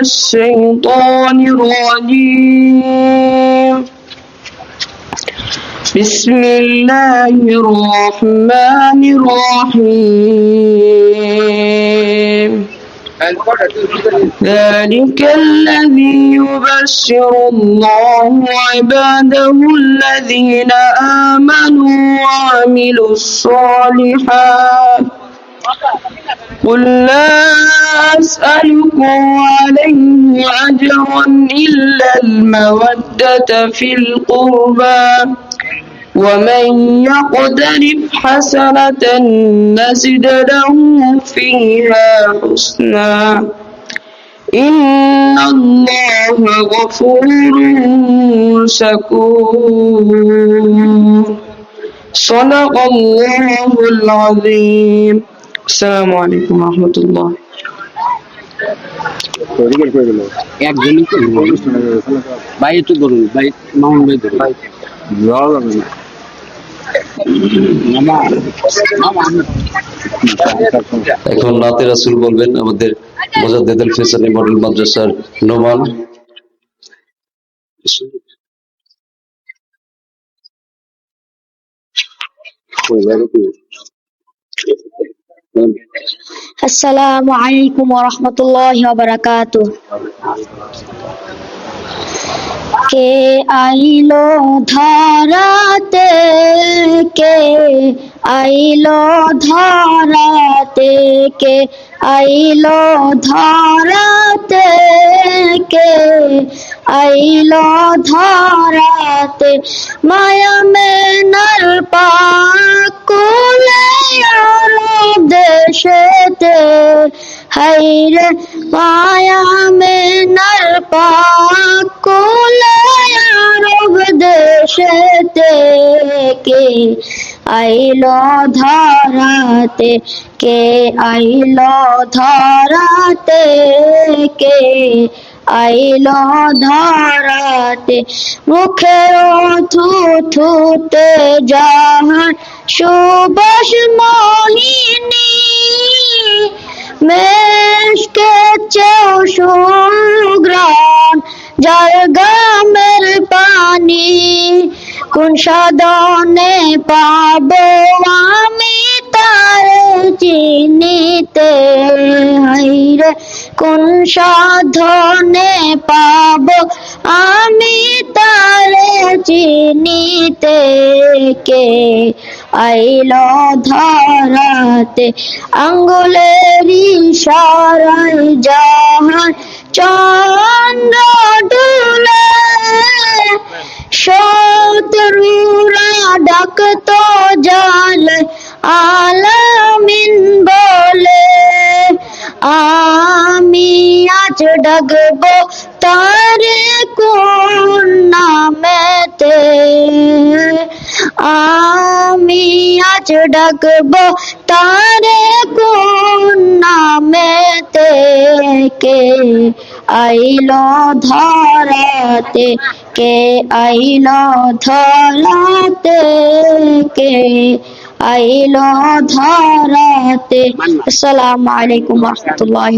الشيطان الرجيم. بسم الله الرحمن الرحيم. ذلك الذي يبشر الله عباده الذين آمنوا وعملوا الصالحات. قل لا أسألكم عليه أجرا إلا المودة في القربى ومن يقترف حسنة نزد له فيها حسنا. إن الله غفور شكور. صدق الله العظيم. আসসালামু আলাইকুম রাহমাতুল্লাহ। একজনই ভাই তো ধরুন ভাই মামুন ভাই ধরুন। এখন নাতে রাসুল বলবেন আমাদের মোজাদ্দেদুল ফেসানি মডেল মাদ্রাসার নোমান আসসালামু আলাইকুম ওরহমতুল্লাহ বারাকাত কে আইলো ধরাতে, কে আইলো ধরাতে, কে আইলো ধরাতে, কে আইলো ধরাতে। মায়া হাইরে মায়া মেনার পাকুলে আরব দেশেতে কে আইলো ধরাতে, কে আইলো ধরাতে, কে আইলো ধরাতে। মুখে থু থুতে যাহার সুবাস মোহিনী গামের পানি, কোন সাধনে পাবো আমি তার চিনিতে? হাইরে কোন সাধনে পাবো আমি তার চিনিতে? কে আইল ধরাতে? আঙ্গুলের ইশারায় জাহান চন্দ্র আলামিন বলে, আমি আজ ডাকবো তারে কোন নামেতে? আমি আজ ডাকবো তারে কোন নামেতে? কে আইলো ধরাতে? কে আইলো ধরাতে? কে আইলো ধরাতে। আসসালামু আলাইকুম ওয়া রাহমাতুল্লাহি